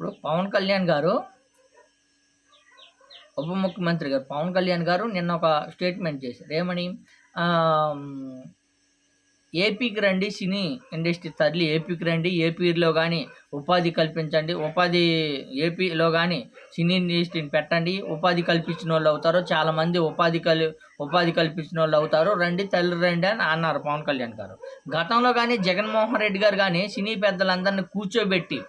ఇప్పుడు పవన్ కళ్యాణ్ గారు ఉప ముఖ్యమంత్రి గారు పవన్ కళ్యాణ్ గారు నిన్న ఒక స్టేట్మెంట్ చేశారు. ఏమని? ఏపీకి రండి సినీ ఇండస్ట్రీ తరలి ఏపీకి రండి ఏపీలో కానీ ఉపాధి కల్పించండి ఉపాధి ఏపీలో కానీ సినీ ఇండస్ట్రీని పెట్టండి ఉపాధి కల్పించిన వాళ్ళు అవుతారు చాలామంది ఉపాధి కల్ ఉపాధి కల్పించిన వాళ్ళు అవుతారు రండి తల్లి రండి అని అన్నారు పవన్ కళ్యాణ్ గారు. గతంలో కానీ జగన్మోహన్ రెడ్డి గారు కానీ సినీ పెద్దలందరినీ కూర్చోబెట్టి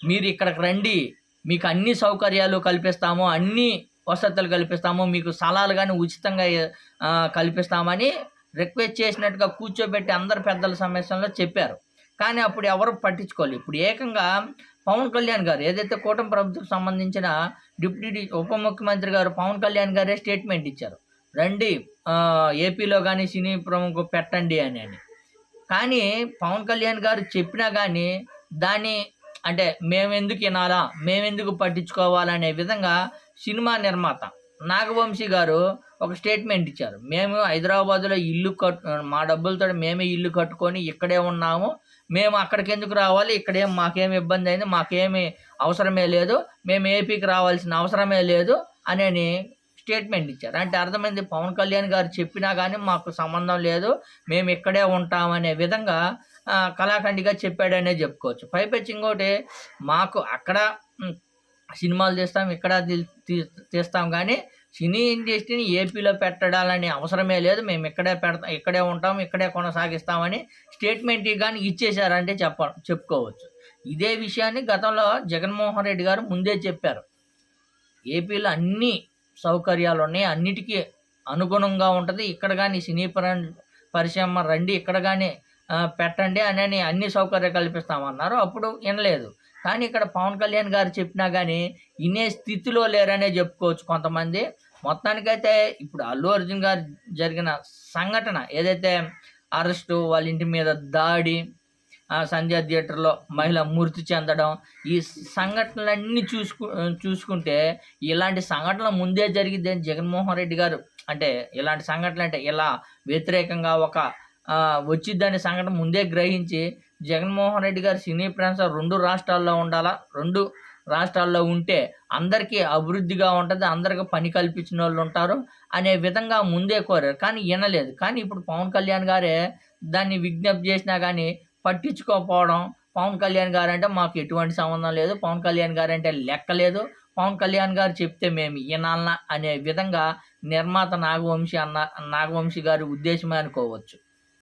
మీరు ఇక్కడికి రండి. మీకు అన్ని సౌకర్యాలు కల్పిస్తాము అన్ని వసతులు కల్పిస్తాము మీకు స్థలాలు కానీ ఉచితంగా కల్పిస్తామని రిక్వెస్ట్ చేసినట్టుగా కూర్చోబెట్టి అందరు పెద్దల సమస్యల్లో చెప్పారు. కానీ అప్పుడు ఎవరు పట్టించుకోలేదు. ఇప్పుడు ఏకంగా పవన్ కళ్యాణ్ గారు ఏదైతే కూటమి ప్రభుత్వం సంబంధించిన డిప్యూటీ ఉప ముఖ్యమంత్రి గారు పవన్ కళ్యాణ్ గారే స్టేట్మెంట్ ఇచ్చారు. రండి ఏపీలో కానీ సినీ ప్రముఖ పెట్టండి అని అని. కానీ పవన్ కళ్యాణ్ గారు చెప్పినా కానీ దాన్ని అంటే మేమెందుకు వినాలా? మేమెందుకు పట్టించుకోవాలనే విధంగా సినిమా నిర్మాత నాగవంశీ గారు ఒక స్టేట్మెంట్ ఇచ్చారు. మేము హైదరాబాద్లో ఇల్లు కట్టు మా డబ్బులతో మేమే ఇల్లు కట్టుకొని ఇక్కడే ఉన్నాము. మేము అక్కడికి ఎందుకు రావాలి? ఇక్కడేం మాకేం ఇబ్బంది అయింది? మాకేమి అవసరమే లేదు. మేము ఏపీకి రావాల్సిన అవసరమే లేదు అని స్టేట్మెంట్ ఇచ్చారు. అంటే అర్థమైంది పవన్ కళ్యాణ్ గారు చెప్పినా కానీ మాకు సంబంధం లేదు. మేము ఇక్కడే ఉంటామనే విధంగా కళాఖండిగా చెప్పాడనే చెప్పుకోవచ్చు. పైపెచ్చి ఇంకోటి మాకు అక్కడ సినిమాలు తీస్తాం ఇక్కడ తీస్తాం కానీ సినీ ఇండస్ట్రీని ఏపీలో పెట్టడాలని అవసరమే లేదు. మేము ఇక్కడే పెడతాం ఇక్కడే ఉంటాం ఇక్కడే కొనసాగిస్తామని స్టేట్మెంట్ కానీ ఇచ్చేశారంటే చెప్ప చెప్పుకోవచ్చు. ఇదే విషయాన్ని గతంలో జగన్మోహన్ రెడ్డి గారు ముందే చెప్పారు. ఏపీలో అన్ని సౌకర్యాలు ఉన్నాయి అన్నిటికీ అనుగుణంగా ఉంటుంది. ఇక్కడ కానీ సినీ పరిశ్రమ రండి ఇక్కడ కానీ పెట్టండి అని అన్ని సౌకర్యాలు కల్పిస్తామన్నారు. అప్పుడు వినలేదు. కానీ ఇక్కడ పవన్ కళ్యాణ్ గారు చెప్పినా కానీ వినే స్థితిలో లేరనే చెప్పుకోవచ్చు కొంతమంది. మొత్తానికైతే ఇప్పుడు అల్లు అర్జున్ గారు జరిగిన సంఘటన ఏదైతే అరెస్టు వాళ్ళ ఇంటి మీద దాడి సంధ్యా థియేటర్లో మహిళ మృతి చెందడం ఈ సంఘటనలన్నీ చూసుకు చూసుకుంటే ఇలాంటి సంఘటనలు ముందే జరిగిద్ది జగన్మోహన్ రెడ్డి గారు అంటే ఇలాంటి సంఘటనలు అంటే ఇలా వ్యతిరేకంగా ఒక వచ్చిద్దని సంఘటన ముందే గ్రహించి జగన్మోహన్ రెడ్డి గారు సినీ ఫ్రాన్స్ రెండు రాష్ట్రాల్లో ఉండాలా? రెండు రాష్ట్రాల్లో ఉంటే అందరికీ అభివృద్ధిగా ఉంటుంది అందరికీ పని కల్పించిన వాళ్ళు ఉంటారు అనే విధంగా ముందే కోరారు. కానీ వినలేదు. కానీ ఇప్పుడు పవన్ కళ్యాణ్ గారే దాన్ని విజ్ఞప్తి చేసినా కానీ పట్టించుకోకపోవడం పవన్ కళ్యాణ్ గారు అంటే మాకు ఎటువంటి సంబంధం లేదు పవన్ కళ్యాణ్ గారు అంటే లెక్క లేదు. పవన్ కళ్యాణ్ గారు చెప్తే మేము వినాలనా అనే విధంగా నిర్మాత నాగవంశీ అన్న నాగవంశీ గారి ఉద్దేశమే అనుకోవచ్చు.